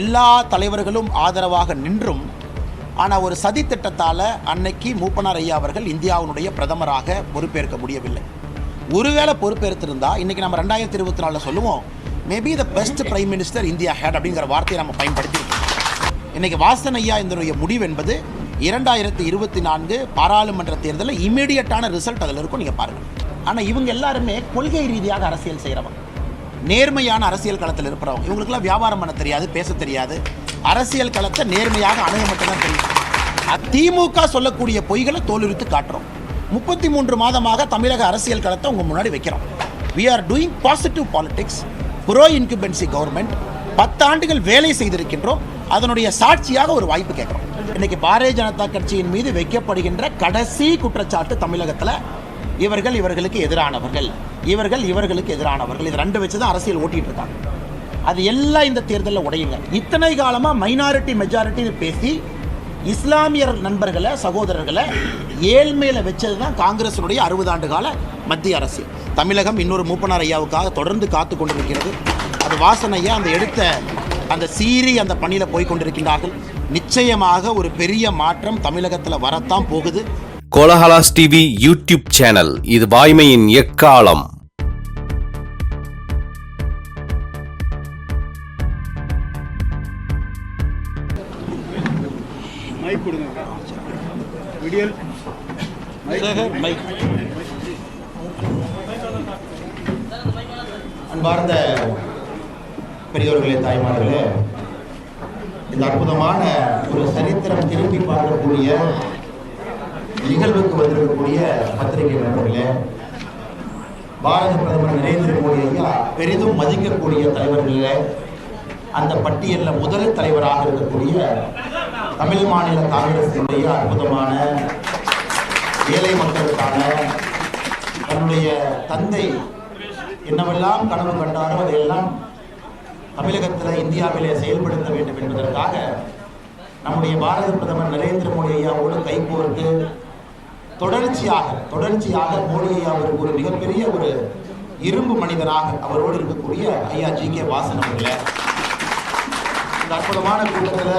எல்லா தலைவர்களும் ஆதரவாக நின்றும். ஆனால் ஒரு சதி திட்டத்தால் அன்னைக்கு மூப்பனார் ஐயா அவர்கள் இந்தியாவினுடைய பிரதமராக பொறுப்பேற்க முடியவில்லை. ஒருவேளை பொறுப்பேற்றிருந்தா இன்றைக்கி நம்ம ரெண்டாயிரத்தி இருபத்தி நாலில் சொல்லுவோம் maybe the best prime minister India had அப்படிங்கிற வார்த்தையை நம்ம பயன்படுத்தியிருக்கோம். இன்றைக்கி வாசன் ஐயா இதனுடைய முடிவு என்பது இரண்டாயிரத்தி இருபத்தி நான்கு பாராளுமன்ற தேர்தலில் இமீடியட்டான ரிசல்ட் அதில் இருக்கும் நீங்கள் பாருங்கள் ஆனால் இவங்க எல்லாருமே கொள்கை ரீதியாக அரசியல் செய்கிறவங்க நேர்மையான அரசியல் களத்தில் இருப்பவங்க இவங்களுக்குலாம் வியாபாரம் பண்ண தெரியாது பேச தெரியாது. அரசியல் களத்தை நேர்மையாக அணுக மட்டும்தான் தெரியும். திமுக சொல்லக்கூடிய பொய்களை தோலுரித்து காட்டுறோம். முப்பத்தி மூன்று மாதமாக தமிழக அரசியல் களத்தை உங்கள் முன்னாடி வைக்கிறோம். We are doing positive politics pro incumbency government பத்தாண்டுகள் வேலை செய்திருக்கின்றோம். அதனுடைய சாட்சியாக ஒரு வாய்ப்பு கேட்குறோம். இன்னைக்கு பாரதிய ஜனதா கட்சியின் மீது வைக்கப்படுகின்ற கடைசி குற்றச்சாட்டு தமிழகத்தில் இவர்கள் இவர்களுக்கு எதிரானவர்கள். இவர்கள் இவர்களுக்கு எதிரானவர்கள். இது ரெண்டு வச்சு தான் அரசியல் ஓட்டிகிட்டு இருக்காங்க அது எல்லாம் இந்த தேர்தலில் உடையுங்க. இத்தனை காலமாக மைனாரிட்டி மெஜாரிட்டின்னு பேசி இஸ்லாமியர் நண்பர்களை சகோதரர்களை ஏழ்மையில் வச்சது தான் காங்கிரஸினுடைய அறுபது ஆண்டு கால மத்திய அரசு. தமிழகம் இன்னொரு மூப்பனார் ஐயாவுக்காக தொடர்ந்து காத்து கொண்டிருக்கிறது. அது வாசனையா அந்த எடுத்த அந்த சீறி அந்த பணியில் போய் கொண்டிருக்கின்றார்கள். நிச்சயமாக ஒரு பெரிய மாற்றம் தமிழகத்தில் வரத்தான் போகுது. Kolahalas TV YouTube channel. இது வாய்மையின் எக்காலம். மைக் கொடுங்க. வீடியோ அன்பார்ந்த பெரியோர்களே தாய்மார்களே இந்த அற்புதமான ஒரு சரித்திரம் திருப்பி பார்க்கக்கூடிய நிகழ்வுக்கு வந்திருக்கக்கூடிய பத்திரிகை நண்பர்களே பாரத பிரதமர் நரேந்திர மோடி ஐயா பெரிதும் மதிக்கக்கூடிய தலைவர்களே அந்த பட்டியலில் முதல் தலைவராக இருக்கக்கூடிய தமிழ் மாநில காங்கிரசினுடைய அற்புதமான ஏழை மக்களுக்கான தன்னுடைய தந்தை என்னவெல்லாம் கனவு கண்டாரோ அதையெல்லாம் தமிழகத்தில் இந்தியாவிலே செயல்படுத்த வேண்டும் என்பதற்காக நம்முடைய பாரத பிரதமர் நரேந்திர மோடி ஐயாவோடு கைகோர்த்து தொடர்ச்சியாக தொடர்ச்சியாக மோடி அவர் ஒரு மிகப்பெரிய ஒரு இரும்பு மனிதராக அவரோடு இருக்கக்கூடிய ஐயா ஜி கே வாசன் அவர்களே. இந்த அற்புதமான கூட்டத்தில்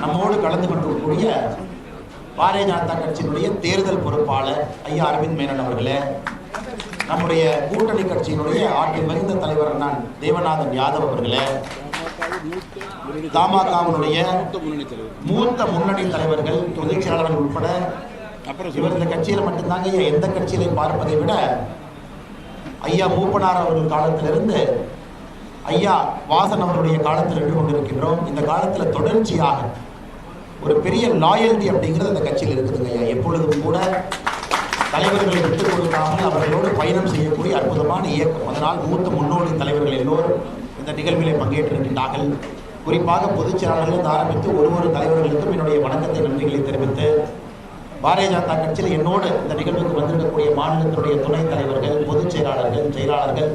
நம்மோடு கலந்து கொண்டிருக்கக்கூடிய பாரதிய ஜனதா கட்சியினுடைய தேர்தல் பொறுப்பாளர் ஐயா அரவிந்த் மேனன் அவர்களே. நம்முடைய கூட்டணி கட்சியினுடைய ஆற்றில் மறைந்த தலைவர் நான் தேவநாதன் யாதவ் அவர்களே. தமாகவினுடைய மூத்த முன்னணி தலைவர்கள் தொழிற்சியாளர்கள் செயலாளர்கள் உட்பட இவர் இந்த கட்சியில் மட்டும்தாங்க ஐயா எந்த கட்சியிலையும் பார்ப்பதை விட ஐயா மூப்பனார் அவர்கள் காலத்திலிருந்து ஐயா வாசன் அவருடைய காலத்தில் நின்று கொண்டிருக்கின்றோம் இந்த காலத்தில் தொடர்ச்சியாக ஒரு பெரிய லாயல்டி அப்படிங்கிறது அந்த கட்சியில் இருக்குதுங்க ஐயா. எப்பொழுதும் கூட தலைவர்களை விட்டுக் கொடுக்காமல் அவர்களோடு பயணம் செய்யக்கூடிய அற்புதமான இயக்கம். அதனால் மூத்த முன்னோடி தலைவர்கள் எல்லோரும் இந்த நிகழ்விலே பங்கேற்றிருக்கின்றார்கள். குறிப்பாக பொதுச் செயலாளர்களிருந்து ஆரம்பித்து ஒரு ஒரு தலைவர்களுக்கும் என்னுடைய வணக்கத்தை நன்றிகளை தெரிவித்து பாரதிய ஜனதா கட்சியில் என்னோடு இந்த நிகழ்வுக்கு வந்திருக்கக்கூடிய மாநிலத்தினுடைய துணைத் தலைவர்கள் பொதுச் செயலாளர்கள் செயலாளர்கள்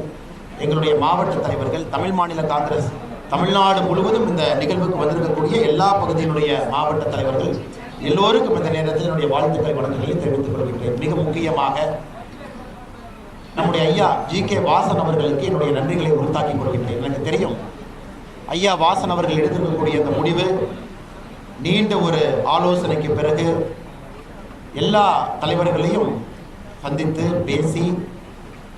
எங்களுடைய மாவட்ட தலைவர்கள் தமிழ் மாநில காங்கிரஸ் தமிழ்நாடு முழுவதும் இந்த நிகழ்வுக்கு வந்திருக்கக்கூடிய எல்லா பகுதியினுடைய மாவட்ட தலைவர்கள் எல்லோருக்கும் இந்த நேரத்தில் என்னுடைய வாழ்த்துக்களை வணக்கங்களை தெரிவித்துக் கொள்கின்றேன். மிக முக்கியமாக நம்முடைய ஐயா ஜி கே வாசன் அவர்களுக்கு என்னுடைய நன்றிகளை உருத்தாக்கி கொள்கின்றேன். எனக்கு தெரியும் ஐயா வாசன் அவர்கள் எடுத்திருக்கக்கூடிய அந்த முடிவு நீண்ட ஒரு ஆலோசனைக்கு பிறகு எல்லா தலைவர்களையும் சந்தித்து பேசி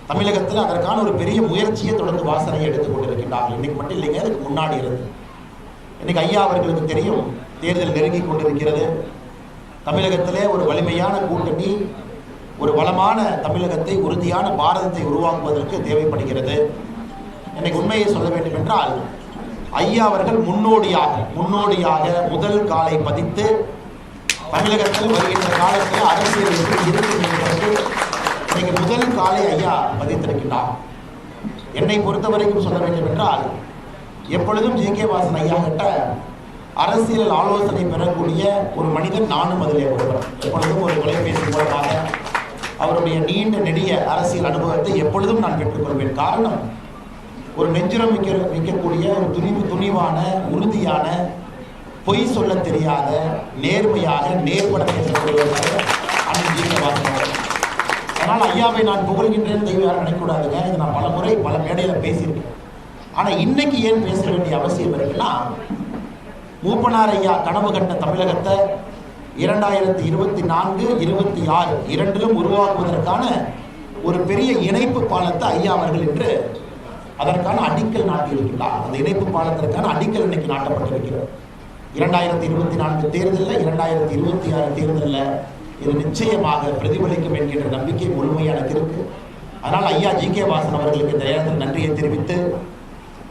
தமிழகத்தில் அதற்கான ஒரு பெரிய முயற்சியை தொடர்ந்து வாசனையை எடுத்துக் கொண்டிருக்கின்றார்கள். இன்னைக்கு மட்டும் இல்லைங்க அதுக்கு முன்னாடி இருந்து. இன்னைக்கு ஐயா அவர்களுக்கு தெரியும் தேர்தல் நெருங்கி கொண்டிருக்கிறது. தமிழகத்திலே ஒரு வலிமையான கூட்டணி ஒரு வளமான தமிழகத்தை உறுதியான பாரதத்தை உருவாக்குவதற்கு தேவைப்படுகிறது. இன்னைக்கு உண்மையை சொல்ல வேண்டும் என்றால் ஐயா அவர்கள் முன்னோடியாக முன்னோடியாக முதல் காலை பதித்து தமிழகத்தில் வருகின்ற காலத்தில் அரசியல் எப்படி இருக்கும் என்பதற்கு இன்னைக்கு முதல் காலை ஐயா பதித்திருக்கின்றார். என்னை பொறுத்த வரைக்கும் சொல்ல வேண்டும் என்றால் எப்பொழுதும் ஜி. கே. வாசன் ஐயா கிட்ட அரசியல் ஆலோசனை பெறக்கூடிய ஒரு மனிதன் நானும் அதிலே ஒருவர். எப்பொழுதும் ஒரு தொலைபேசி மூலமாக அவருடைய நீண்ட நெடிய அரசியல் அனுபவத்தை எப்பொழுதும் நான் பெற்றுக்கொள்வேன். காரணம் ஒரு நெஞ்சுரம் வைக்க வைக்கக்கூடிய ஒரு துணிவு துணிவான உறுதியான பொய் சொல்ல தெரியாத நேர்மையாக நேர்பட பேசக்கூடியவர்கள் அதனால் ஐயாவை நான் புகழ்கின்றேன் தெய்வம் யாரும் நினைக்கக்கூடாதுங்க. இது நான் பல முறை பல மேடையில் பேசியிருக்கேன். ஆனால் இன்னைக்கு ஏன் பேச வேண்டிய அவசியம் இருக்குன்னா மூப்பனார் ஐயா கனவு கண்ட தமிழகத்தை இரண்டாயிரத்தி இருபத்தி நான்கு இருபத்தி ஆறு இரண்டிலும் உருவாக்குவதற்கான ஒரு பெரிய இணைப்பு பாலத்தை ஐயா அவர்கள் என்று அதற்கான அடிக்கல் நாட்டியிருக்கிறார் அந்த இணைப்பு பாலத்திற்கான அடிக்கல் இன்னைக்கு நாட்டப்பட்டிருக்கிறது. இரண்டாயிரத்தி இருபத்தி நான்கு தேர்தலில் இரண்டாயிரத்தி இருபத்தி ஆறு தேர்தலில் இது நிச்சயமாக பிரதிபலிக்கும் என்கின்ற நம்பிக்கை முழுமையாக இருக்கு அதனால் ஐயா ஜி கே வாசன் அவர்களுக்கு இந்த நேரத்தில் நன்றியை தெரிவித்து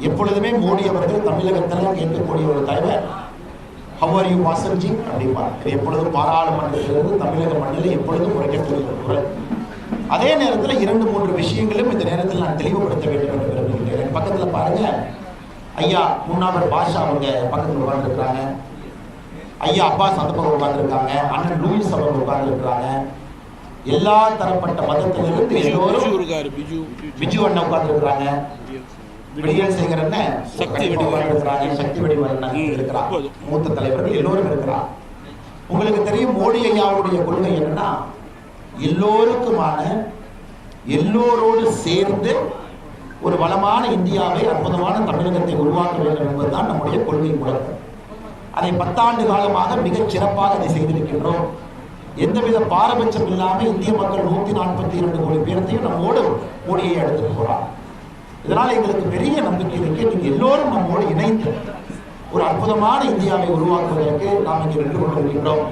எப்பொழுதுமே மோடி அவர்கள் தமிழகத்தில் கேட்கக்கூடிய ஒரு தலைவர். ஹவர் யூ வாசன்ஜி அப்படிம்பார். இது எப்பொழுதும் பாராளுமன்றத்திலிருந்து தமிழக மண்ணில் எப்பொழுதும் உரைக்கக்கூடிய குரல். அதே நேரத்தில் இரண்டு மூன்று விஷயங்களும் இந்த நேரத்தில் நான் தெளிவுபடுத்த வேண்டும் என்று விரும்புகிறேன் பக்கத்தில் பாருங்கள் ஐயா முன்னாவர் பாஷா அவங்க பக்கத்தில் உட்கார்ந்துருக்காங்க ஐயா அப்பாஸ் அந்த பக்கம் உட்கார்ந்துருக்காங்க. அண்ணன் லூயிஸ் அவங்க உட்கார்ந்துருக்காங்க எல்லா தரப்பட்ட மதத்திலிருந்து எல்லோரும் பிஜு அண்ணன் உட்கார்ந்துருக்காங்க விடியல் சேகர் அண்ணன் சக்தி. இருக்கிறாங்க சக்தி ம், இருக்கிறார். மூத்த தலைவர்கள் எல்லோரும் இருக்கிறார் உங்களுக்கு தெரியும் மோடி ஐயாவுடைய கொள்கை என்னன்னா எல்லோருக்குமான எல்லோரோடு சேர்ந்து ஒரு வளமான இந்தியாவை அற்புதமான தமிழகத்தை உருவாக்க வேண்டும் என்பதுதான் நம்முடைய கொள்கை முழக்கம் அதை பத்தாண்டு காலமாக மிகச் சிறப்பாக அதை செய்திருக்கின்றோம். எந்தவித பாரபட்சம் இல்லாமல் இந்திய மக்கள் நூற்றி நாற்பத்தி இரண்டு கோடி பேரத்தையும் நம்மோடு மோடியை எடுத்துட்டு போறார் இதனால் எங்களுக்கு பெரிய நம்பிக்கை இருக்கு. நீங்க எல்லோரும் நம்மோடு இணைந்து ஒரு அற்புதமான இந்தியாவை உருவாக்குவதற்கு நாம் இங்கே நின்று கொண்டிருக்கின்றோம்.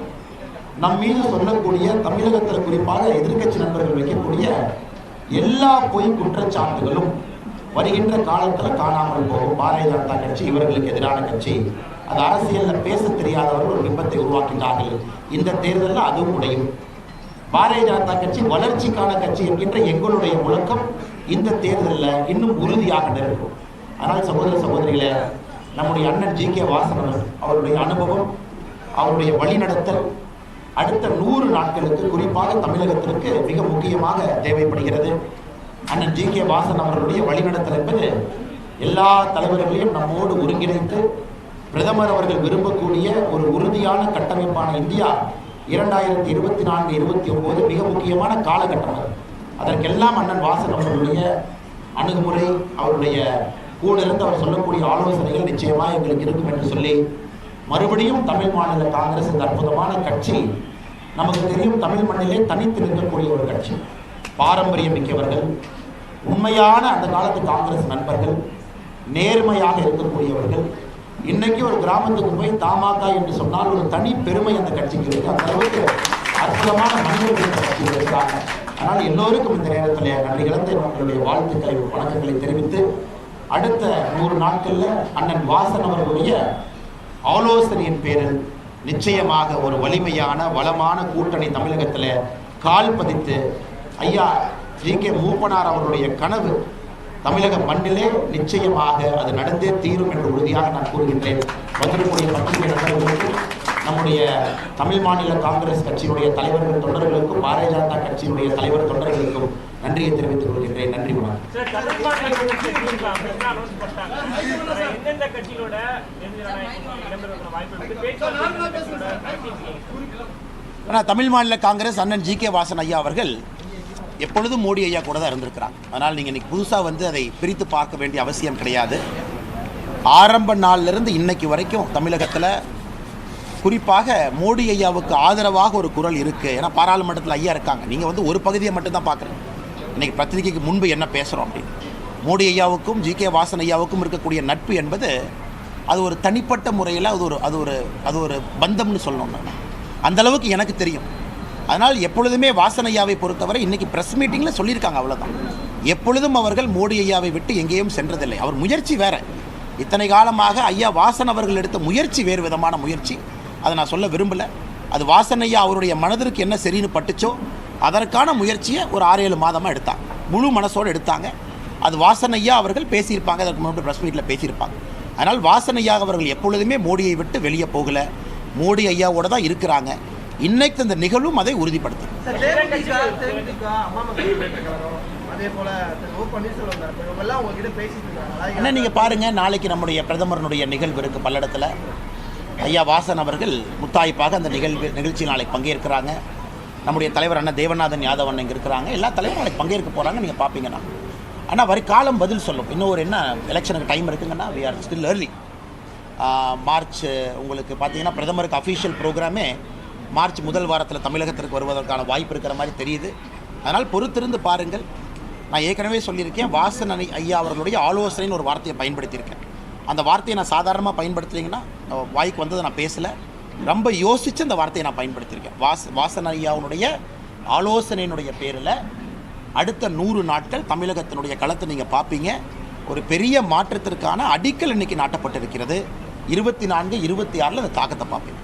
நம் மீது சொல்லக்கூடிய தமிழகத்தில் குறிப்பாக எதிர்க்கட்சி நண்பர்கள் வைக்கக்கூடிய எல்லா பொய் குற்றச்சாட்டுகளும் வருகின்ற காலத்தில் காணாமல் போகும். பாரதிய ஜனதா கட்சி இவர்களுக்கு எதிரான கட்சி. அது அரசியலில் பேச தெரியாதவர்கள் ஒரு பிம்பத்தை உருவாக்கின்றார்கள். இந்த தேர்தலில் அதுவும் உடையும். பாரதிய ஜனதா கட்சி வளர்ச்சிக்கான கட்சி என்கின்ற எங்களுடைய முழக்கம் இந்த தேர்தலில் இன்னும் உறுதியாக நிற்கும். ஆனால் சகோதர சகோதரிகளே நம்முடைய அண்ணன் ஜி கே வாசன் அவருடைய அனுபவம் அவருடைய வழிநடத்தல் அடுத்த நூறு நாட்களுக்கு குறிப்பாக தமிழகத்திற்கு மிக முக்கியமாக தேவைப்படுகிறது. அண்ணன் ஜி கே வாசன் அவர்களுடைய வழிநடத்தல் என்பது எல்லா தலைவர்களையும் நம்மோடு ஒருங்கிணைத்து பிரதமர் அவர்கள் விரும்பக்கூடிய ஒரு உறுதியான கட்டமைப்பான இந்தியா இரண்டாயிரத்தி இருபத்தி நான்கு இருபத்தி ஒன்பது மிக முக்கியமான காலகட்டம் அதற்கெல்லாம் அண்ணன் வாசன் அவர்களுடைய அணுகுமுறை அவருடைய கூடிலிருந்து அவர் சொல்லக்கூடிய ஆலோசனைகள் நிச்சயமாக எங்களுக்கு இருக்கும் என்று சொல்லி மறுபடியும் தமிழ் மாநில காங்கிரஸ் இந்த அற்புதமான கட்சி நமக்கு தெரியும் தமிழ் மண்ணிலே தனித்து நிற்கக்கூடிய ஒரு கட்சி. பாரம்பரியம் மிக்கவர்கள் உண்மையான அந்த காலத்து காங்கிரஸ் நண்பர்கள் நேர்மையாக இருக்கக்கூடியவர்கள் இன்னைக்கு ஒரு கிராமத்துக்கு போய் தமாக என்று சொன்னால் ஒரு தனி பெருமை அந்த கட்சிக்கு இருக்கு. அந்த அளவுக்கு அற்புதமான மனிதர்கள் கட்சியில் இருக்காங்க. அதனால் எல்லோருக்கும் இந்த நேரத்தில் நன்றி கலந்து நம்மளுடைய வாழ்த்துக்களை வணக்கங்களை தெரிவித்து அடுத்த நூறு நாட்களில் அண்ணன் வாசன் அவர்களுடைய ஆலோசனையின் பேரில் நிச்சயமாக ஒரு வலிமையான வளமான கூட்டணி தமிழகத்தில் கால் பதித்து ஐயா ஜி. கே. மூப்பனார் அவருடைய கனவு தமிழக மண்ணிலே நிச்சயமாக அது நடந்தே தீரும் என்று உறுதியாக நான் கூறுகின்றேன். வந்திருக்கூடிய பத்திரிகை நண்பர்களுக்கும் நம்முடைய தமிழ் மாநில காங்கிரஸ் கட்சியினுடைய தலைவர்கள் தொண்டர்களுக்கும் பாரதிய ஜனதா கட்சியினுடைய தலைவர் தொண்டர்களுக்கும் நன்றியை தெரிவித்துக் கொள்கின்றேன். நன்றி வணக்கம்? ஆனால் தமிழ் மாநில காங்கிரஸ் அண்ணன் ஜி. கே. வாசன் ஐயா அவர்கள் எப்பொழுதும் மோடி ஐயா கூட தான் இருந்திருக்கிறாங்க அதனால் நீங்கள் இன்றைக்கி புதுசாக வந்து அதை பிரித்து பார்க்க வேண்டிய அவசியம் கிடையாது. ஆரம்ப நாளிலிருந்து இன்னைக்கு வரைக்கும் தமிழகத்தில் குறிப்பாக மோடி ஐயாவுக்கு ஆதரவாக ஒரு குரல் இருக்குது ஏன்னா பாராளுமன்றத்தில் ஐயா இருக்காங்க. நீங்கள் வந்து ஒரு பகுதியை மட்டும்தான் பார்க்குறீங்க. இன்றைக்கி பத்திரிகைக்கு முன்பு என்ன பேசுகிறோம் அப்படின்னு. மோடி ஐயாவுக்கும் ஜி கே வாசன் ஐயாவுக்கும் இருக்கக்கூடிய நட்பு என்பது அது ஒரு தனிப்பட்ட முறையில் அது ஒரு அது ஒரு அது ஒரு பந்தம்னு சொல்லணும். நான் எனக்கு தெரியும். அதனால் எப்பொழுதுமே வாசன் ஐயாவை பொறுத்தவரை இன்றைக்கி ப்ரெஸ் மீட்டிங்கில் சொல்லியிருக்காங்க அவ்வளோதான் எப்பொழுதும் அவர்கள் மோடி ஐயாவை விட்டு எங்கேயும் சென்றதில்லை. அவர் முயற்சி வேறு. இத்தனை காலமாக ஐயா வாசன் அவர்கள் எடுத்த முயற்சி வேறு விதமான முயற்சி. அதை நான் சொல்ல விரும்பலை. அது வாசன் ஐயா அவருடைய மனதிற்கு என்ன சரின்னு பட்டுச்சோ அதற்கான முயற்சியை ஒரு ஆறு ஏழு மாதமாக எடுத்தாங்க. முழு மனசோடு எடுத்தாங்க. அது வாசன் ஐயா அவர்கள் பேசியிருப்பாங்க. அதற்கு முன்னாடி ப்ரெஸ் மீட்டில் பேசியிருப்பாங்க. அதனால் வாசனையாக அவர்கள் எப்பொழுதுமே மோடியை விட்டு வெளியே போகலை. மோடி ஐயாவோட தான் இருக்கிறாங்க. இன்னைக்கு இந்த நிகழ்வும் அதை உறுதிப்படுத்தும்? அண்ணா நீங்கள் பாருங்கள் நாளைக்கு நம்முடைய பிரதமரனுடைய நிகழ்வு இருக்குது பல்லடத்தில். ஐயா வாசன் அவர்கள் முத்தாய்ப்பாக அந்த நிகழ்வு நிகழ்ச்சியில் நாளைக்கு பங்கேற்கிறாங்க. நம்முடைய தலைவர் அண்ணன் தேவநாதன் யாதவ் அண்ணன் இங்கே இருக்கிறாங்க. எல்லா தலைவரும் நாளைக்கு பங்கேற்க போகிறாங்க நீங்கள் பார்ப்பீங்கண்ணா ஆனால் வரி காலம் பதில் சொல்லும். இன்னும் ஒரு என்ன எலெக்ஷனுக்கு time இருக்குங்கன்னா we are still early March உங்களுக்கு பார்த்தீங்கன்னா பிரதமருக்கு அஃபீஷியல் ப்ரோக்ராமே மார்ச் முதல் வாரத்தில் தமிழகத்திற்கு வருவதற்கான வாய்ப்பு இருக்கிற மாதிரி தெரியுது. அதனால் பொறுத்திருந்து பாருங்கள். நான் ஏற்கனவே சொல்லியிருக்கேன் வாசன் அணி ஐயா அவர்களுடைய ஆலோசனைன்னு ஒரு வார்த்தையை பயன்படுத்தியிருக்கேன். அந்த வார்த்தையை நான் சாதாரணமாக பயன்படுத்துறீங்கன்னா வாய்க்கு வந்ததை நான் பேசலை. ரொம்ப யோசித்து அந்த வார்த்தையை நான் பயன்படுத்தியிருக்கேன். வாஸ் வாசன் ஐயாவுடைய ஆலோசனையினுடைய பேரில் அடுத்த நூறு நாட்கள் தமிழகத்தினுடைய களத்தை நீங்கள் பார்ப்பீங்க ஒரு பெரிய மாற்றத்திற்கான அடிக்கல் இன்னைக்கு நாட்டப்பட்டிருக்கிறது. இருபத்தி நான்கு இருபத்தி ஆறில் அந்த தாக்கத்தை பார்ப்பீங்க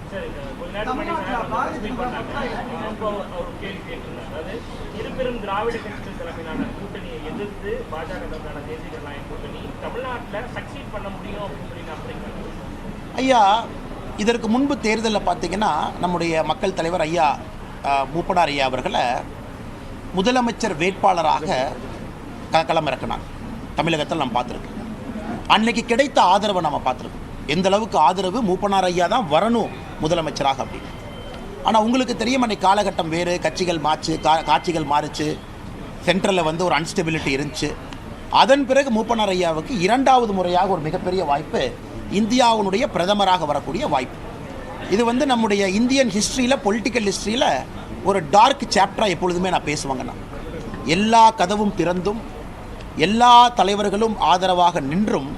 சரி இருபெரும் திராவிட கட்சிகள் தலைமையிலான கூட்டணியை எதிர்த்து பாஜக தலைமையிலான தேசிய ஜனநாயக கூட்டணி தமிழ்நாட்டில் சக்சீட் பண்ண முடியும் அப்படின்னு அப்படிங்கிறது ஐயா இதற்கு முன்பு தேர்தலில் பார்த்தீங்கன்னா நம்முடைய மக்கள் தலைவர் ஐயா மூப்பனார் ஐயா அவர்களை முதலமைச்சர் வேட்பாளராக க களமிறக்கினாங்க. தமிழகத்தில் நம்ம பார்த்துருக்கோம். அன்னைக்கு கிடைத்த ஆதரவை நம்ம பார்த்துருக்கோம். எந்த அளவுக்கு ஆதரவு மூப்பனார் ஐயா தான் வரணும் முதலமைச்சராக அப்படின்னு ஆனால் உங்களுக்கு தெரியும் அன்னைக்கு காலகட்டம் வேறு கட்சிகள் மாச்சு கா காட்சிகள் மாறுச்சு சென்ட்ரலில் வந்து ஒரு அன்ஸ்டெபிலிட்டி இருந்துச்சு. அதன் பிறகு மூப்பனார் ஐயாவுக்கு இரண்டாவது முறையாக ஒரு மிகப்பெரிய வாய்ப்பு இந்தியாவினுடைய பிரதமராக வரக்கூடிய வாய்ப்பு. இது வந்து நம்முடைய இந்தியன் ஹிஸ்ட்ரியில் பொலிட்டிக்கல் ஹிஸ்ட்ரியில் ஒரு டார்க் சாப்டராக எப்பொழுதுமே நான் பேசுவாங்கண்ணா. எல்லா கதவும் திறந்தும் எல்லா தலைவர்களும் ஆதரவாக நின்றும்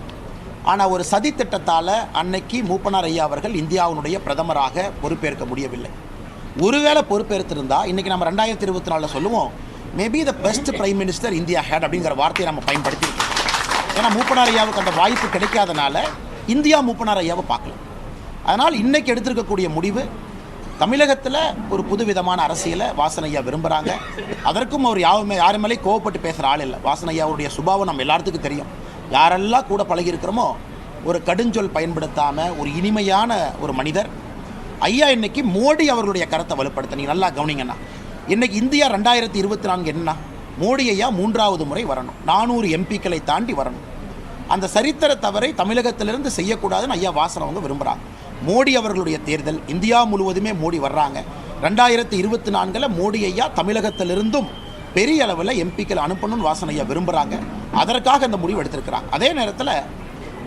ஆனால் ஒரு சதி திட்டத்தால் அன்னைக்கு மூப்பனார் ஐயா அவர்கள் இந்தியாவினுடைய பிரதமராக பொறுப்பேற்க முடியவில்லை. ஒருவேளை பொறுப்பேற்றிருந்தா இன்னைக்கு நம்ம ரெண்டாயிரத்தி இருபத்தி நாலில் சொல்லுவோம் maybe the best prime minister India had அப்படிங்கிற வார்த்தையை நம்ம பயன்படுத்தியிருக்கோம். ஏன்னா மூப்பனார் ஐயாவுக்கு அந்த வாய்ப்பு கிடைக்காதனால இந்தியா மூப்பனார் ஐயாவை பார்க்கலாம் அதனால் இன்னைக்கு எடுத்திருக்கக்கூடிய முடிவு தமிழகத்தில் ஒரு புதுவிதமான அரசியலை வாசன் ஐயா விரும்புகிறாங்க அதற்கும் அவர் யாருமே யாருமேலே கோவப்பட்டு பேசுகிற ஆள் இல்லை. வாசன் ஐயாவுடைய சுபாவம் நம்ம எல்லாத்துக்கும் தெரியும். யாரெல்லாம் கூட பழகி இருக்கிறோமோ ஒரு கடுஞ்சொல் பயன்படுத்தாமல் ஒரு இனிமையான ஒரு மனிதர். ஐயா இன்னைக்கு மோடி அவர்களுடைய கருத்தை வலுப்படுத்த நீங்கள் நல்லா கவனிங்கண்ணா. இன்னைக்கு இந்தியா ரெண்டாயிரத்தி இருபத்தி நான்கு என்ன மோடி ஐயா மூன்றாவது முறை வரணும். நானூறு எம்பிக்களை தாண்டி வரணும். அந்த சரித்திர தவறை தமிழகத்திலிருந்து செய்யக்கூடாதுன்னு ஐயா வாசன் அவங்க விரும்புகிறாங்க மோடி அவர்களுடைய தேர்தல் இந்தியா முழுவதுமே மோடி வர்றாங்க. ரெண்டாயிரத்தி இருபத்தி நான்கில் மோடி ஐயா தமிழகத்திலிருந்தும் பெரிய அளவில் எம்பிக்கள் அனுப்பணும்னு வாசன் ஐயா விரும்புகிறாங்க அதற்காக இந்த முடிவு எடுத்திருக்கிறாங்க அதே நேரத்தில்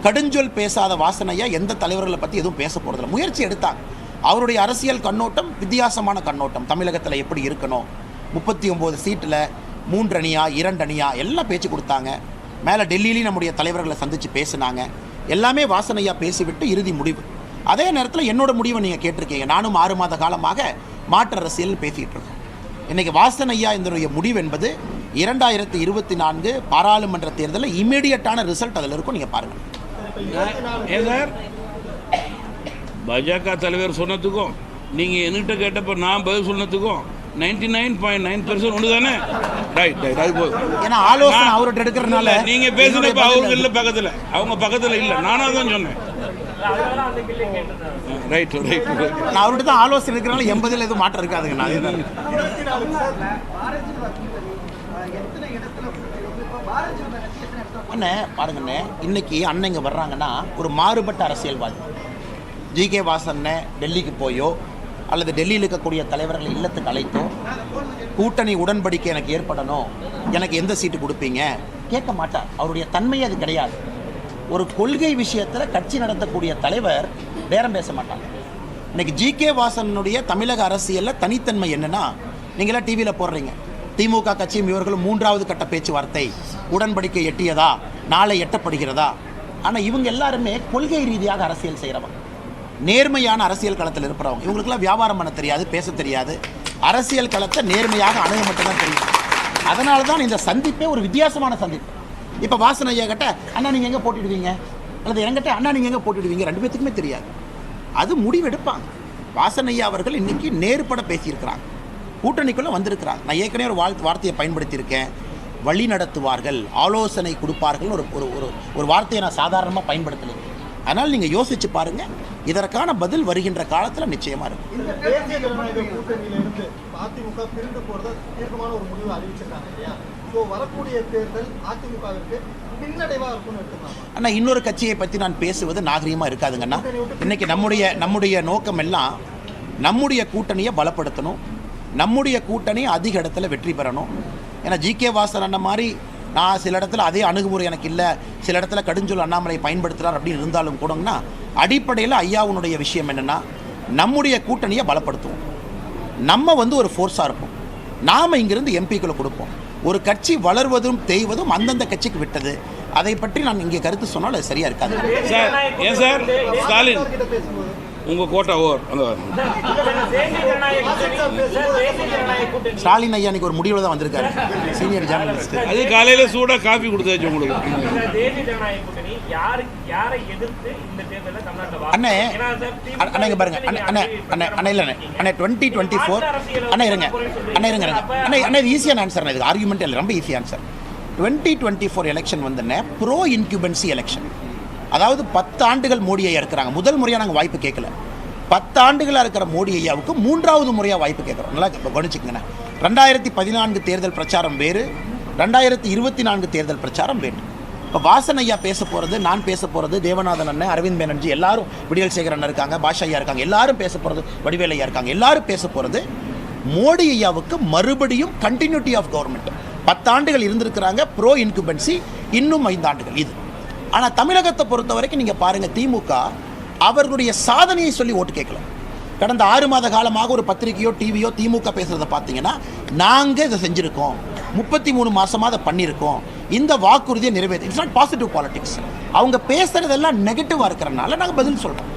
கடுஞ்சொல் பேசாத வாசனையா எந்த தலைவர்களை பற்றி எதுவும் பேச போகிறதில்ல முயற்சி எடுத்தாங்க அவருடைய அரசியல் கண்ணோட்டம் வித்தியாசமான கண்ணோட்டம். தமிழகத்தில் எப்படி இருக்கணும்? முப்பத்தி ஒம்பது சீட்டில் மூன்று அணியா இரண்டு அணியா எல்லாம் பேச்சு கொடுத்தாங்க. மேலே டெல்லியிலையும் நம்முடைய தலைவர்களை சந்தித்து பேசினாங்க. எல்லாமே வாசனையா பேசிவிட்டு இறுதி முடிவு. அதே நேரத்தில் என்னோட முடிவை நீங்கள் கேட்டிருக்கீங்க. நானும் ஆறு மாத காலமாக மாற்று அரசியல் பேசிகிட்டு இருக்கோம். இன்றைக்கி வாசனையா இதனுடைய முடிவு என்பது இரண்டாயிரத்தி இருபத்தி நான்கு பாராளுமன்ற தேர்தலில் இமீடியட்டான ரிசல்ட் அதில் இருக்கும் நீங்கள் பாருங்கள் பாஜக தலைவர் சொன்னதுக்கும் நீங்கள் என்கிட்ட கேட்டப்ப நான் பதில் சொன்னதுக்கும் ninety nine point nine percent ஒன்று தானே ரைட் ரைட் அது போதும் ஏன்னா ஆலோசனை அவர்கிட்ட எடுக்கிறதுனால நீங்க என்னுடைய பேசினப்ப அவங்க. இல்லை. பக்கத்துல. அவங்க பக்கத்துல இல்லை. நானா தான் சொன்னேன். ரைட் ரைட் நான் அவர்கிட்ட தான் ஆலோசனை இருக்கிறனால எண்பதில் எதுவும் மாற்றம் இருக்காதுங்க நான் அதுதான் இருபத்தி நாலு சார்ல பாரதிய ஜனதா கூட்டணி அஹ், எத்தனை இடத்துல இப்போ பாரதிய ஜனதா கட்சி எத்தனை இடத்துல அண்ணே பாருங்கண்ணே இன்னைக்கு அண்ணன் இங்கே வர்றாங்கன்னா ஒரு மாறுபட்ட அரசியல்வாதி. ஜி கே வாசன்ன டெல்லிக்கு போயோ அல்லது டெல்லியில் இருக்கக்கூடிய தலைவர்களை இல்லத்துக்கு அழைத்தோ கூட்டணி உடன்படிக்கை எனக்கு ஏற்படணும் எனக்கு எந்த சீட்டு கொடுப்பீங்க? கேட்க மாட்டார். அவருடைய தன்மையே அது கிடையாது. ஒரு கொள்கை விஷயத்தில் கட்சி நடத்தக்கூடிய தலைவர் பேரம் பேச மாட்டாங்க இன்னைக்கு ஜி கே வாசனுடைய தமிழக அரசியலில் தனித்தன்மை என்னென்னா நீங்களாம் டிவியில் போடுறீங்க. திமுக கட்சியும் இவர்களும் மூன்றாவது கட்ட பேச்சுவார்த்தை உடன்படிக்கை எட்டியதா? நாளை எட்டப்படுகிறதா? ஆனால் இவங்க எல்லாருமே கொள்கை ரீதியாக அரசியல் செய்கிறவங்க நேர்மையான அரசியல் களத்தில் இருக்கிறவங்க இவங்களுக்குலாம் வியாபாரம் பண்ண தெரியாது பேச தெரியாது. அரசியல் களத்தை நேர்மையாக அணுக மட்டும்தான் தெரியும். அதனால தான் இந்த சந்திப்பே ஒரு வித்தியாசமான சந்திப்பு. இப்போ வாசன் ஐயா கிட்ட அண்ணா நீங்கள் எங்கே போட்டிடுவீங்க? அல்லது என்கிட்ட அண்ணா நீங்கள் எங்கே போட்டிடுவீங்க? ரெண்டு பேத்துக்குமே தெரியாது. அது முடிவெடுப்பாங்க. வாசன் ஐயா அவர்கள் இன்னைக்கு நேர்பட பேசியிருக்கிறாங்க. கூட்டணிக்குள்ளே வந்திருக்கிறாங்க. நான் ஏற்கனவே ஒரு வாழ்த்து வார்த்தையை பயன்படுத்தியிருக்கேன். வழி நடத்துவார்கள் ஆலோசனை கொடுப்பார்கள் ஒரு ஒரு ஒரு ஒரு வார்த்தையை நான் சாதாரணமாக பயன்படுத்தலை. அதனால் நீங்கள் யோசிச்சு பாருங்க இதற்கான பதில் வருகின்ற காலத்தில் நிச்சயமாக இருக்கும். ஆனால் இன்னொரு கட்சியை பற்றி நான் பேசுவது நாகரிகமாக இருக்காதுங்கண்ணா இன்னைக்கு நம்முடைய நம்முடைய நோக்கம் எல்லாம் நம்முடைய கூட்டணியை பலப்படுத்தணும். நம்முடைய கூட்டணி அதிக இடத்துல வெற்றி பெறணும். ஏன்னா ஜி கே வாசன் அண்ணன் மாதிரி நான் சில இடத்துல அதே அணுகுமுறை எனக்கு இல்லை. சில இடத்துல கடுஞ்சொல் அண்ணாமலை பயன்படுத்துகிறார் அப்படின்னு இருந்தாலும் கூடங்கன்னா அடிப்படையில் ஐயாவுனுடைய விஷயம் என்னென்னா நம்முடைய கூட்டணியை பலப்படுத்துவோம். நம்ம வந்து ஒரு ஃபோர்ஸாக இருப்போம். நாம் இங்கிருந்து எம்பிக்களை கொடுப்போம். ஒரு கட்சி வளர்வதும் தேய்வதும் அந்தந்த கட்சிக்கு விட்டது. அதை பற்றி நான் இங்கே கருத்து சொன்னால் அது சரியாக இருக்காது. சார் ஏன் சார்? ஸ்டாலின். உங்கள் கோட்டை ஓவர் அந்த ஸ்டாலின் ஐயா இன்னைக்கு ஒரு முடிவில் தான் வந்திருக்காரு. சீனியர் ஜேர்னலிஸ்ட் அது காலையில் சூடாக காஃபி கொடுத்தாச்சு உங்களுக்கு. அண்ணே அண்ணா இங்க பாருங்க. அண்ணே அண்ணே அண்ணே இல்லை அண்ணே. டுவெண்ட்டி டுவெண்ட்டி ஃபோர் அண்ணா இருங்க. அண்ணா இருங்க இருங்க. அண்ணே அண்ணா இது ஈஸியான ஆன்சர் இது ஆர்குமெண்ட் இல்லை ரொம்ப easy answer twenty twenty four election வந்துன்னு ப்ரோ இன்குபென்சி எலெக்ஷன் அதாவது பத்து ஆண்டுகள் மோடி ஐயா இருக்கிறாங்க. முதல் முறையாக நாங்கள் வாய்ப்பு கேட்கல. பத்து ஆண்டுகளாக இருக்கிற மோடி ஐயாவுக்கு மூன்றாவது முறையாக வாய்ப்பு கேட்குறோம். நல்லா கவனிச்சுக்கங்கண்ணே ரெண்டாயிரத்தி பதினான்கு தேர்தல் பிரச்சாரம் வேறு. ரெண்டாயிரத்தி இருபத்தி நான்கு தேர்தல் பிரச்சாரம் வேறு. இப்போ வாசன் ஐயா பேச போகிறது நான் பேச போகிறது தேவநாதன் அண்ணன் அரவிந்த் பேனர்ஜி எல்லாரும் விடியல் சேகர் அண்ணன் இருக்காங்க பாஷா ஐயா இருக்காங்க எல்லாரும் பேச போகிறது வடிவேல் ஐயா இருக்காங்க எல்லாரும் பேச போகிறது மோடி ஐயாவுக்கு மறுபடியும் கண்டினியூட்டி ஆஃப் கவர்மெண்ட் பத்தாண்டுகள் இருந்திருக்கிறாங்க ப்ரோ இன்குபென்சி இன்னும் ஐந்து ஆண்டுகள் இது. ஆனால் தமிழகத்தை பொறுத்த வரைக்கும் நீங்கள் பாருங்கள் திமுக அவர்களுடைய சாதனையை சொல்லி ஓட்டு கேட்கலாம் கடந்த ஆறு மாத காலமாக ஒரு பத்திரிகையோ டிவியோ திமுக பேசுகிறத பார்த்தீங்கன்னா நாங்கள் இதை செஞ்சுருக்கோம். முப்பத்தி மூணு மாதமாக அதை பண்ணியிருக்கோம் இந்த வாக்குறுதியை நிறைவேற்றி. இட்ஸ் நாட் பாசிட்டிவ் பாலிட்டிக்ஸ் அவங்க பேசுகிறதெல்லாம் நெகட்டிவாக இருக்கிறனால நாங்கள் பதில் சொல்கிறோம்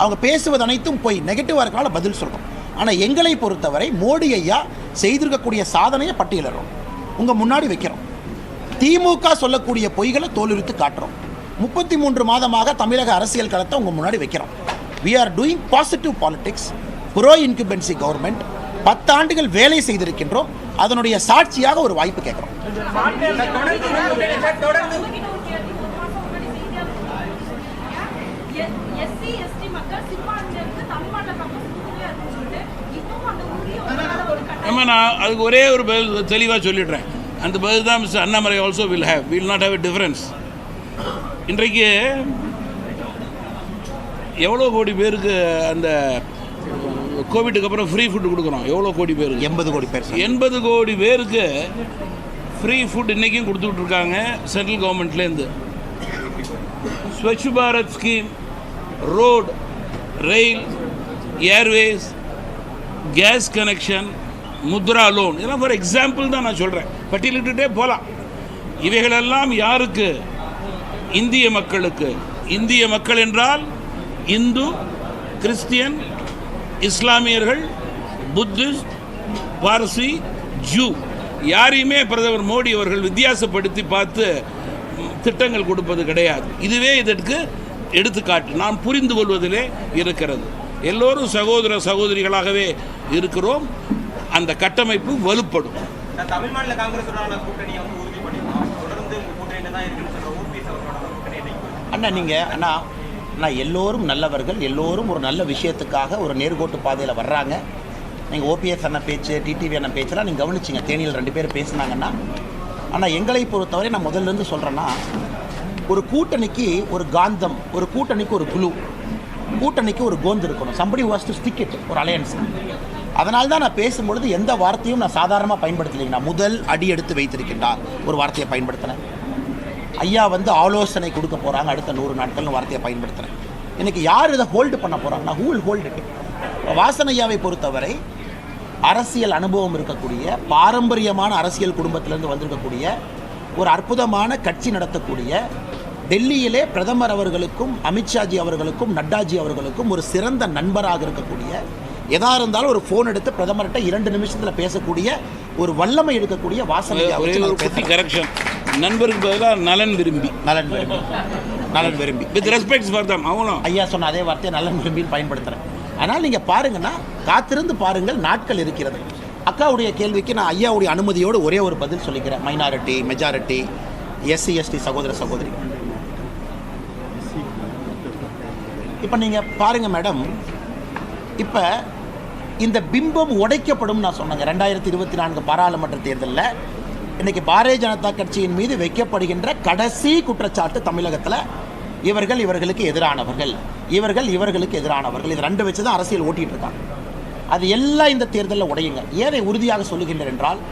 அவங்க பேசுவது அனைத்தும் போய் நெகட்டிவாக இருக்கனால பதில் சொல்கிறோம் ஆனால் எங்களை பொறுத்தவரை மோடி ஐயா செய்திருக்கக்கூடிய சாதனையை பட்டியலிடுறோம். உங்கள் முன்னாடி வைக்கிறோம். திமுக சொல்லக்கூடிய பொய்களை தோலுரித்து காட்டுறோம். முப்பத்தி மூன்று மாதமாக தமிழக அரசியல் களத்தை உங்கள் முன்னாடி வைக்கிறோம். We are doing positive politics pro incumbency government பத்தாண்டுகள் வேலை செய்திருக்கின்றோம். அதனுடைய சாட்சியாக ஒரு வாய்ப்பு கேட்குறோம். ஆமாம் நான் அதுக்கு ஒரே ஒரு பதில் தெளிவாக சொல்லிடுறேன். அந்த பதில் தான் mister Annamalai also will have will not have a இன்றைக்கு எவ்வளோ கோடி பேருக்கு அந்த கோவிட்டுக்கு அப்புறம் ஃப்ரீ ஃபுட் கொடுக்குறோம். எவ்வளோ கோடி பேருக்கு? எண்பது கோடி பேர் எண்பது கோடி பேருக்கு ஃப்ரீ ஃபுட் இன்றைக்கும் கொடுத்துக்கிட்டு இருக்காங்க சென்ட்ரல் கவர்மெண்ட்லேருந்து Swachh Bharat scheme road rail airways gas connection Mudra loan இதெல்லாம் ஃபார் எக்ஸாம்பிள் தான் நான் சொல்கிறேன் பட்டியலிட்டுட்டே போகலாம் இவைகளெல்லாம் யாருக்கு இந்திய மக்களுக்கு. இந்திய மக்கள் என்றால் இந்து கிறிஸ்டியன் இஸ்லாமியர்கள் புத்திஸ்ட் பார்சி ஜூ. யாரையுமே பிரதமர் மோடி அவர்கள் வித்தியாசப்படுத்தி பார்த்து திட்டங்கள் கொடுப்பது கிடையாது. இதுவே இதற்கு எடுத்துக்காட்டு. நாம் புரிந்து கொள்வதிலே இருக்கிறது. எல்லோரும் சகோதர சகோதரிகளாகவே இருக்கிறோம். அந்த கட்டமைப்பு வலுப்படும். தமிழ் மாநில வந்து உறுதி பண்ணிருக்கோம் தொடர்ந்து உங்க தான் இருக்கு சொல்ற ஓபிஎஸ் அவர்களோட கூட்டணி என்னைக்கு அண்ணா நீங்கள் அண்ணா அண்ணா எல்லோரும் நல்லவர்கள் எல்லோரும் ஒரு நல்ல விஷயத்துக்காக ஒரு நேர்கோட்டு பாதையில் வர்றாங்க. நீங்கள் ஓபிஎஸ் அண்ணன் பேச்சு டிடிவி அண்ணன் பேச்செல்லாம் நீங்கள் கவனிச்சிங்க. தேனியில் ரெண்டு பேர் பேசுனாங்கன்னா. ஆனால் எங்களை பொறுத்தவரை நான் முதல்ல இருந்து சொல்கிறேன்னா ஒரு கூட்டணிக்கு ஒரு காந்தம் ஒரு கூட்டணிக்கு ஒரு குழு கூட்டணிக்கு ஒரு கோந்து இருக்கணும். Somebody was to stick it ஒரு அலையன்ஸ் அதனால தான் நான் பேசும்பொழுது எந்த வார்த்தையும் நான் சாதாரணமாக பயன்படுத்தலைங்க நான் முதல் அடி எடுத்து வைத்திருக்கின்றார். ஒரு வார்த்தையை பயன்படுத்தினேன். ஐயா வந்து ஆலோசனை கொடுக்க போகிறாங்க அடுத்த நூறு நாட்கள்னு வார்த்தையை பயன்படுத்துகிறேன் இன்னைக்கு யார் இதை ஹோல்டு பண்ண போகிறாங்கன்னா who will hold it Vasan ஐயாவை பொறுத்தவரை அரசியல் அனுபவம் இருக்கக்கூடிய பாரம்பரியமான அரசியல் குடும்பத்திலேருந்து வந்திருக்கக்கூடிய ஒரு அற்புதமான கட்சி நடத்தக்கூடிய டெல்லியிலே பிரதமர் அவர்களுக்கும் அமித்ஷாஜி அவர்களுக்கும் நட்டாஜி அவர்களுக்கும் ஒரு சிறந்த நண்பராக இருக்கக்கூடிய எதா இருந்தாலும் ஒரு ஃபோன் எடுத்து பிரதமர்கிட்ட இரண்டு நிமிஷத்தில் பேசக்கூடிய ஒரு வல்லமை இருக்கக்கூடிய வாசன். கரெக்ஷன் நண்பருக்கு பதிலாக நலன் விரும்பி. நலன் விரும்பி. நலன் விரும்பி. வித் ரெஸ்பெக்ட்ஸ் ஃபார் தம் அவங்களும். ஐயா சொன்ன அதே வார்த்தையை நலன் விரும்பின்னு பயன்படுத்துகிறேன் அதனால் நீங்கள் பாருங்கன்னா காத்திருந்து பாருங்கள் நாட்கள் இருக்கிறது. அக்காவுடைய கேள்விக்கு நான் ஐயாவுடைய அனுமதியோடு ஒரே ஒரு பதில் சொல்லிக்கிறேன். மைனாரிட்டி மெஜாரிட்டி எஸ்சி எஸ்டி சகோதர சகோதரி. இப்போ நீங்கள் பாருங்கள் மேடம். இப்போ இந்த பிம்பம் உடைக்கப்படும் நான் சொன்னேங்க. ரெண்டாயிரத்தி இருபத்தி நான்கு பாராளுமன்ற தேர்தலில் இன்னைக்கு பாரதிய ஜனதா கட்சியின் மீது வைக்கப்படுகின்ற கடைசி குற்றச்சாட்டு தமிழகத்தில் இவர்கள் இவர்களுக்கு எதிரானவர்கள். இவர்கள் இவர்களுக்கு எதிரானவர்கள். இது ரெண்டு வச்சு தான் அரசியல் ஓட்டிட்டு இருக்காங்க. அது எல்லாம் இந்த தேர்தலில் உடையுங்க. ஏதை உறுதியாக சொல்லுகின்றேன் என்றால்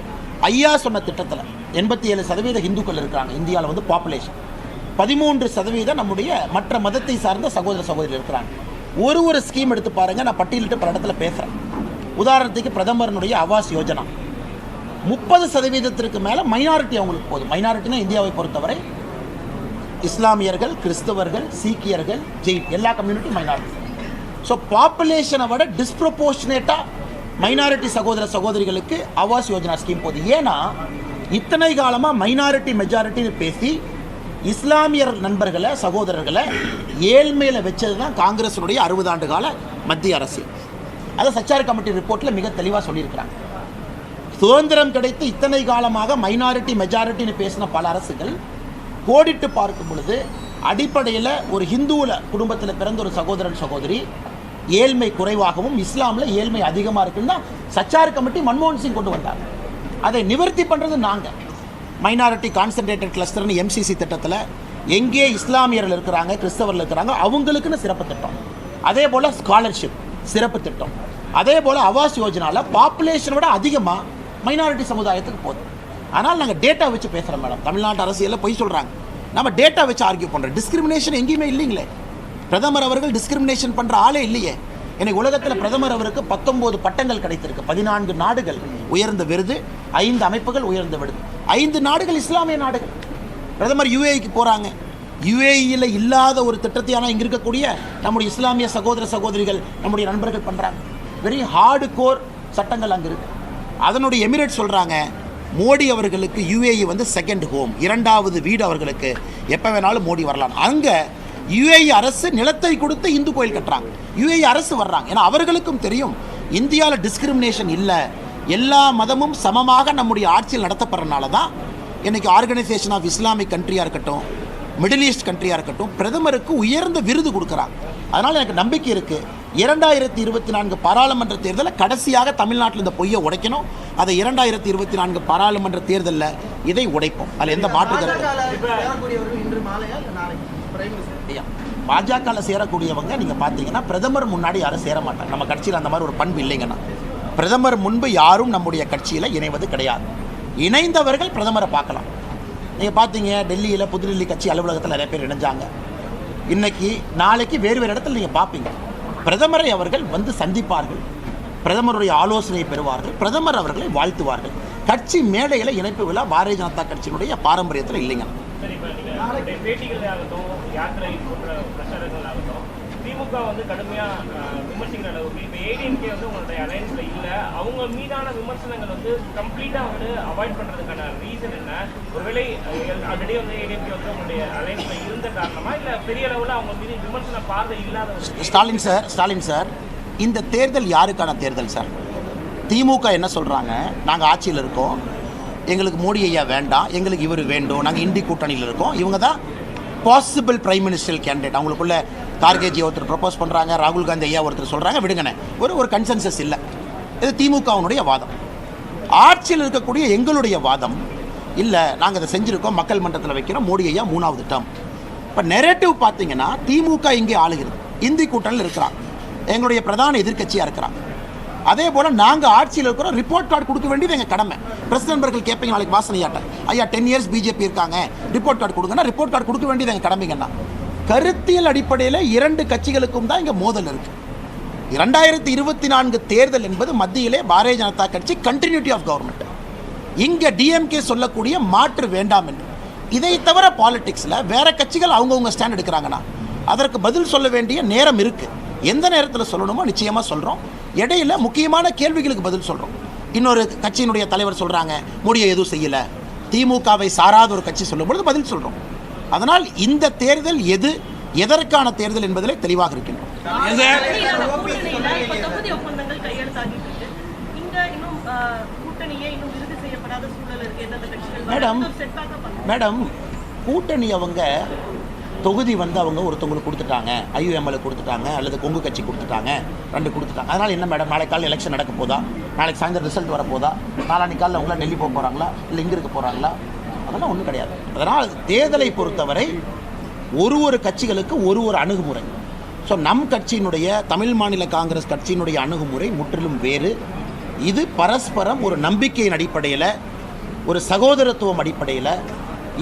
ஐயா சொன்ன திட்டத்தில் எண்பத்தி ஏழு சதவீத இந்துக்கள் இருக்கிறாங்க. இந்தியாவில் வந்து பாப்புலேஷன் பதிமூன்று சதவீதம் நம்முடைய மற்ற மதத்தை சார்ந்த சகோதர சகோதரி இருக்கிறாங்க. ஒரு ஒரு ஸ்கீம் எடுத்து பாருங்கள் நான் பட்டியலிட்டு பல இடத்துல பேசுகிறேன் உதாரணத்துக்கு பிரதமரனுடைய ஆவாஸ் யோஜனா. முப்பது சதவீதத்திற்கு மேலே மைனாரிட்டி அவங்களுக்கு போதும். மைனாரிட்டினா இந்தியாவை பொறுத்தவரை இஸ்லாமியர்கள் கிறிஸ்தவர்கள் சீக்கியர்கள் ஜெயின் எல்லா கம்யூனிட்டி மைனாரிட்டி ஸோ பாப்புலேஷனை விட டிஸ்ப்ரப்போர்ஷனேட்டாக மைனாரிட்டி சகோதர சகோதரிகளுக்கு ஆவாஸ் யோஜனா ஸ்கீம் போகுது ஏன்னா இத்தனை காலமாக மைனாரிட்டி மெஜாரிட்டின்னு பேசி இஸ்லாமியர் நண்பர்களை சகோதரர்களை ஏழ்மையில் வச்சது தான் காங்கிரஸினுடைய அறுபது ஆண்டு கால மத்திய அரசு. அதை சச்சார் கமிட்டி ரிப்போர்ட்டில் மிக தெளிவாக சொல்லியிருக்கிறாங்க. சுதந்திரம் கிடைத்து இத்தனை காலமாக மைனாரிட்டி மெஜாரிட்டின்னு பேசின பல அரசுகள் கோடிட்டு பார்க்கும் பொழுது அடிப்படையில் ஒரு ஹிந்துவில் குடும்பத்தில் பிறந்த ஒரு சகோதரன் சகோதரி ஏழ்மை குறைவாகவும் இஸ்லாமில் ஏழ்மை அதிகமாக இருக்குன்னா சச்சார் கமிட்டி மன்மோகன் சிங் கொண்டு வந்தாங்க. அதை நிவர்த்தி பண்ணுறது நாங்கள் மைனாரிட்டி கான்சன்ட்ரேட்டட் கிளஸ்டர்னு எம்சிசி திட்டத்தில் எங்கே இஸ்லாமியர்கள் இருக்கிறாங்க கிறிஸ்தவர்கள் இருக்கிறாங்க அவங்களுக்குன்னு சிறப்பு திட்டம். அதே போல் ஸ்காலர்ஷிப் சிறப்பு திட்டம். அதே போல் ஆவாஸ் யோஜனாவில் பாப்புலேஷனை விட அதிகமாக மைனாரிட்டி சமுதாயத்துக்கு போகுது ஆனால் நாங்கள் டேட்டா வச்சு பேசுகிறோம் மேடம். தமிழ்நாட்டு அரசியலில் பொய் சொல்கிறாங்க நம்ம டேட்டா வச்சு ஆர்கியூ பண்ணுறோம் டிஸ்கிரிமினேஷன் எங்கேயுமே இல்லைங்களே. பிரதமர் அவர்கள் டிஸ்கிரிமினேஷன் பண்ணுற ஆளே இல்லையே. எனக்கு உலகத்தில் பிரதமர் அவருக்கு பத்தொம்போது பட்டங்கள் கிடைத்திருக்கு. பதினான்கு நாடுகள் உயர்ந்த விருது ஐந்து அமைப்புகள் உயர்ந்த விருது. ஐந்து நாடுகள் இஸ்லாமிய நாடுகள். பிரதமர் யுஏஇக்கு போகிறாங்க யுஏஇயில் இல்லாத ஒரு திட்டத்தை ஆனால் இங்கே இருக்கக்கூடிய நம்முடைய இஸ்லாமிய சகோதர சகோதரிகள் நம்முடைய நண்பர்கள் பண்ணுறாங்க வெரி ஹார்டு கோர் சட்டங்கள் அங்கே இருக்குது அதனுடைய எமிரேட் சொல்கிறாங்க மோடி அவர்களுக்கு யுஏஇ வந்து செகண்ட் ஹோம் இரண்டாவது வீடு அவர்களுக்கு. எப்போ வேணாலும் மோடி வரலாம். அங்கே யுஏஇ அரசு நிலத்தை கொடுத்து இந்து கோயில் கட்டுறாங்க. யுஏஇ அரசு வர்றாங்க. ஏன்னா அவர்களுக்கும் தெரியும் இந்தியாவில் டிஸ்கிரிமினேஷன் இல்லை. எல்லா மதமும் சமமாக நம்முடைய ஆட்சியில் நடத்தப்படுறதுனால தான் இன்றைக்கி ஆர்கனைசேஷன் ஆஃப் இஸ்லாமிக் கண்ட்ரியாக இருக்கட்டும் மிடில் ஈஸ்ட் கண்ட்ரியாக இருக்கட்டும் பிரதமருக்கு உயர்ந்த விருது கொடுக்குறாங்க. அதனால் எனக்கு நம்பிக்கை இருக்குது இரண்டாயிரத்தி இருபத்தி நான்கு பாராளுமன்ற தேர்தலில் கடைசியாக தமிழ்நாட்டில் இந்த பொய்யை உடைக்கணும். அதை இரண்டாயிரத்தி இருபத்தி நான்கு பாராளுமன்ற தேர்தலில் இதை உடைப்போம். அதில் எந்த மாற்று பாஜகவில் சேரக்கூடியவங்க நீங்கள் பார்த்தீங்கன்னா பிரதமர் முன்னாடி யாரும் சேர மாட்டாங்க. நம்ம கட்சியில் அந்த மாதிரி ஒரு பண்பு இல்லைங்கண்ணா பிரதமர் முன்பு யாரும் நம்முடைய கட்சியில் இணைவது கிடையாது. இணைந்தவர்கள் பிரதமரை பார்க்கலாம். நீங்கள் பார்த்தீங்க டெல்லியில் புதுடெல்லி கட்சி அலுவலகத்தில் நிறைய பேர் இணைஞ்சாங்க. இன்னைக்கு நாளைக்கு வேறு வேறு இடத்துல நீங்கள் பார்ப்பீங்க பிரதமரை அவர்கள் வந்து சந்திப்பார்கள். பிரதமருடைய ஆலோசனை பெறுவார்கள். பிரதமர் அவர்களை வாழ்த்துவார்கள். கட்சி மேடையில் இணைப்பு விழா பாரதிய ஜனதா கட்சியினுடைய பாரம்பரியத்தில் இல்லைங்க சரி இப்போ நீங்கள் உங்களுடைய பேட்டிகள் ஆகட்டும் யாத்திரை போன்ற பிரச்சாரங்கள் ஆகட்டும் திமுக வந்து கடுமையாக விமர்சிக்கிற அளவுக்கு. இப்போ ஏடிஎம்கே வந்து உங்களுடைய அலைன்ஸில் இல்லை. அவங்க மீதான விமர்சனங்கள் வந்து கம்ப்ளீட்டாக வந்து அவாய்ட் பண்ணுறதுக்கான ரீசன் என்ன? ஒருவேளை ஆல்ரெடி வந்து ஏடிஎம்கே வந்து உங்களுடைய அலைன்ஸில் இருந்த காரணமா? இல்லை பெரிய அளவில் அவங்க மீது விமர்சன பார்வை இல்லாத ஸ்டாலின் சார் ஸ்டாலின் சார் இந்த தேர்தல் யாருக்கான தேர்தல் சார்? திமுக என்ன சொல்கிறாங்க நாங்கள் ஆட்சியில் இருக்கோம். எங்களுக்கு மோடி ஐயா வேண்டாம். எங்களுக்கு இவர் வேண்டும். நாங்கள் இந்தி கூட்டணியில் இருக்கோம். இவங்க தான் பாசிபிள் பிரைம் மினிஸ்டர் கேண்டிடேட் அவங்களுக்குள்ள கார்கேஜி ஒருத்தர் ப்ரப்போஸ் பண்ணுறாங்க ராகுல் காந்தி ஐயா ஒருத்தர் சொல்கிறாங்க விடுங்கண்ணே. ஒரு ஒரு கன்சென்சஸ் இல்லை. இது திமுகவினுடைய வாதம். ஆட்சியில் இருக்கக்கூடிய எங்களுடைய வாதம். இல்லை நாங்கள் அதை செஞ்சுருக்கோம் மக்கள் மன்றத்தில் வைக்கிறோம் மோடி ஐயா மூணாவது டேர்ம் இப்போ நெரேட்டிவ் பார்த்தீங்கன்னா திமுக இங்கே ஆளுகிறது. இந்தி கூட்டணியில் இருக்கிறான் எங்களுடைய பிரதான எதிர்க்கட்சியாக இருக்கிறான் அதே போல் நாங்கள் ஆட்சியில் இருக்கிறோம் ரிப்போர்ட் கார்டு கொடுக்க வேண்டியது எங்கள் கடமை. பிரசிடன்ட் நண்பர்கள் கேட்பீங்க நாளைக்கு வாசனையாட்ட. ஐயா டென் இயர்ஸ் பிஜேபி இருக்காங்க. ரிப்போர்ட் கார்டு கொடுங்கன்னா ரிப்போர்ட் கார்டு கொடுக்க வேண்டியது எங்கள் கடமைங்கன்னா கருத்தியல் அடிப்படையில் இரண்டு கட்சிகளுக்கும் தான் இங்கே மோதல் இருக்குது இரண்டாயிரத்தி இருபத்தி நான்கு தேர்தல் என்பது மத்தியிலே பாரதிய ஜனதா கட்சி கண்டினியூட்டி ஆஃப் கவர்மெண்ட் இங்கே டிஎம்கே சொல்லக்கூடிய மாற்று வேண்டாம் என்று. இதை தவிர பாலிடிக்ஸில் வேற கட்சிகள் அவங்கவுங்க ஸ்டாண்ட் எடுக்கிறாங்கன்னா அதற்கு பதில் சொல்ல வேண்டிய நேரம் இருக்குது எந்த நேரத்தில் சொல்லணுமோ நிச்சயமாக சொல்கிறோம் இடையில முக்கியமான கேள்விகளுக்கு பதில் சொல்கிறோம் இன்னொரு கட்சியினுடைய தலைவர் சொல்கிறாங்க முடிய எதுவும் செய்யலை. திமுகவை சாராத ஒரு கட்சி சொல்லும் பொழுது பதில் சொல்கிறோம் அதனால் இந்த தேர்தல் எது எதற்கான தேர்தல் என்பதிலே தெளிவாக இருக்கின்றோம் மேடம். மேடம் கூட்டணி அவங்க தொகுதி வந்து அவங்க ஒருத்தவங்களுக்கு கொடுத்துட்டாங்க. ஐயுஎம்எல் கொடுத்துட்டாங்க அல்லது கொங்கு கட்சி கொடுத்துட்டாங்க ரெண்டு கொடுத்துட்டாங்க. அதனால் என்ன மேடம் நாளைக்கு காலையில் எலெக்ஷன் நடக்க போதா? நாளைக்கு சாயந்தரம் ரிசல்ட் வர போதா? நாளான்னைக்கு காலையில் அவங்கள டெல்லி போக போகிறாங்களா இல்லை இங்கே இருக்க போகிறாங்களா அதெல்லாம் ஒன்றும் கிடையாது. அதனால் தேர்தலை பொறுத்தவரை ஒரு ஒரு கட்சிகளுக்கு ஒரு ஒரு அணுகுமுறை. ஸோ நம் கட்சியினுடைய தமிழ் மாநில காங்கிரஸ் கட்சியினுடைய அணுகுமுறை முற்றிலும் வேறு. இது பரஸ்பரம் ஒரு நம்பிக்கையின் அடிப்படையில் ஒரு சகோதரத்துவம் அடிப்படையில்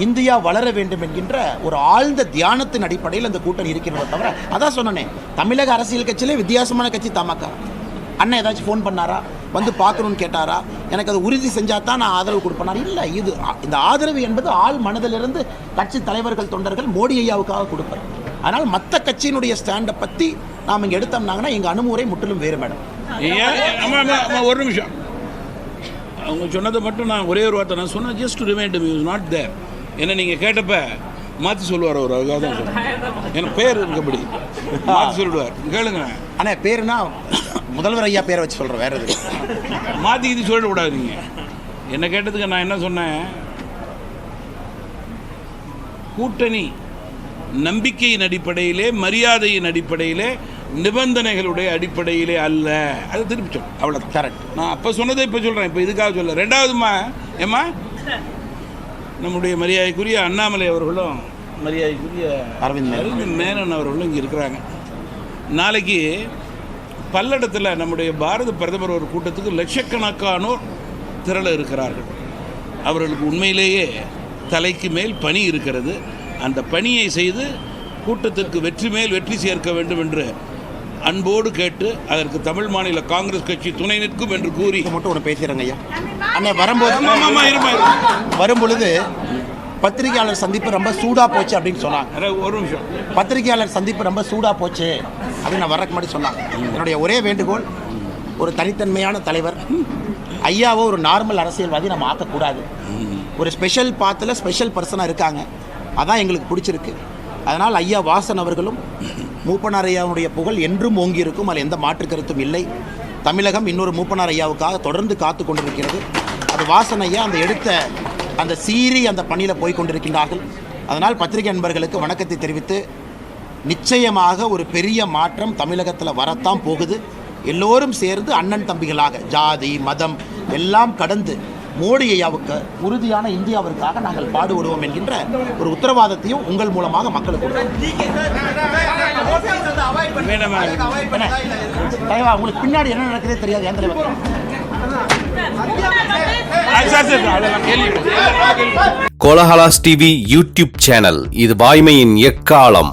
இந்தியா வளர வேண்டும் என்கின்ற ஒரு ஆழ்ந்த தியானத்தின் அடிப்படையில் அந்த கூட்டணி இருக்கிறத தவிர அதான் சொன்னனே தமிழக அரசியல் கட்சியிலே வித்தியாசமான கட்சி தமாக்கா அண்ணன் ஏதாச்சும் ஃபோன் பண்ணாரா? வந்து பார்க்கணும்னு கேட்டாரா? எனக்கு அது உறுதி செஞ்சால் தான் நான் ஆதரவு கொடுப்பேனா. இல்லை இது இந்த ஆதரவு என்பது ஆள் மனதிலிருந்து கட்சி தலைவர்கள் தொண்டர்கள் மோடி ஐயாவுக்காக கொடுப்பார் அதனால் மற்ற கட்சியினுடைய ஸ்டாண்டை பற்றி நாம் இங்கே எடுத்தோம்னாங்கன்னா எங்கள் அணுமுறை முற்றிலும் வேறு மேடம். ஒரு நிமிஷம். அவங்க சொன்னதை மட்டும் நான் ஒரே ஒரு வார்த்தை நான் சொன்னேன். Just remind is not there என்ன நீங்கள் கேட்டப்ப மாற்றி சொல்லுவார் அவர் அதுக்காக தான் எனக்கு பேர் இருக்கபடி மாற்றி சொல்லிடுவார். கேளுங்க. அண்ணே பேருனா முதல்வர் ஐயா பேரை வச்சு சொல்கிறேன் வேறு எது மாற்றி இது சொல்லிடக்கூடாது நீங்கள் என்ன கேட்டதுக்கு நான் என்ன சொன்னேன்? கூட்டணி நம்பிக்கையின் அடிப்படையிலே மரியாதையின் அடிப்படையிலே நிபந்தனைகளுடைய அடிப்படையிலே அல்ல. அதை திருப்பி சொல். அவ்வளோதான் கரெக்ட் நான் அப்போ சொன்னதை இப்போ சொல்கிறேன் இப்போ இதுக்காக சொல்ல. ரெண்டாவதுமா? ஏம்மா? நம்முடைய மரியாதைக்குரிய அண்ணாமலை அவர்களும் மரியாதைக்குரிய அரவிந்த் மேனன். அரவிந்த் மேனன் அவர்களும் இங்கே இருக்கிறாங்க நாளைக்கு பல்லடத்தில் நம்முடைய பாரத பிரதமர் ஒரு கூட்டத்துக்கு லட்சக்கணக்கானோர் திரள இருக்கிறார்கள் அவர்களுக்கு உண்மையிலேயே தலைக்கு மேல் பணி இருக்கிறது அந்த பணியை செய்து கூட்டத்திற்கு வெற்றி மேல் வெற்றி சேர்க்க வேண்டும் என்று அன்போடு கேட்டு அதற்கு தமிழ் மாநில காங்கிரஸ் கட்சி துணை நிற்கும் என்று கூறி மட்டும் ஒன்று பேசிடுறேங்க ஐயா. அண்ணே வரும்போது. வரும்பொழுது பத்திரிகையாளர் சந்திப்பு ரொம்ப சூடாக போச்சு அப்படின்னு சொன்னாங்க. ஒரு நிமிஷம். பத்திரிகையாளர் சந்திப்பு ரொம்ப சூடாக போச்சு அப்படின்னு நான் வரக்கு முன்னாடி சொன்னாங்க. என்னுடைய ஒரே வேண்டுகோள் ஒரு தனித்தன்மையான தலைவர் ஐயாவோ ஒரு நார்மல் அரசியல்வாதி நம்ம ஆக்கக்கூடாது. ஒரு ஸ்பெஷல் பாத்தில் ஸ்பெஷல் பர்சனாக இருக்காங்க. அதான் எங்களுக்கு பிடிச்சிருக்கு. அதனால் ஐயா வாசன் அவர்களும் மூப்பனார் ஐயாவுடைய புகழ் என்றும் ஓங்கி இருக்கும் அதில் எந்த மாற்று கருத்தும் இல்லை. தமிழகம் இன்னொரு மூப்பனார் ஐயாவுக்காக தொடர்ந்து காத்து கொண்டிருக்கிறது. அது வாசனையா அந்த எடுத்த அந்த சீறி அந்த பணியில் போய் கொண்டிருக்கின்றார்கள். அதனால் பத்திரிகை நண்பர்களுக்கு வணக்கத்தை தெரிவித்து நிச்சயமாக ஒரு பெரிய மாற்றம் தமிழகத்தில் வரத்தான் போகுது. எல்லோரும் சேர்ந்து அண்ணன் தம்பிகளாக ஜாதி மதம் எல்லாம் கடந்து மோடி ஐயாவுக்கு உறுதியான இந்தியாவிற்காக நாங்கள் பாடுபடுவோம் என்கின்ற ஒரு உத்தரவாதத்தையும் உங்கள் மூலமாக மக்களுக்கு கொடுக்கிறோம். தலைவா உங்களுக்கு பின்னாடி என்ன நடக்குதே தெரியாது ஏன் தலைவர்? கோலஹலாஸ் டிவி யூடியூப் சேனல் இது வாய்மையின் எக்காலம்.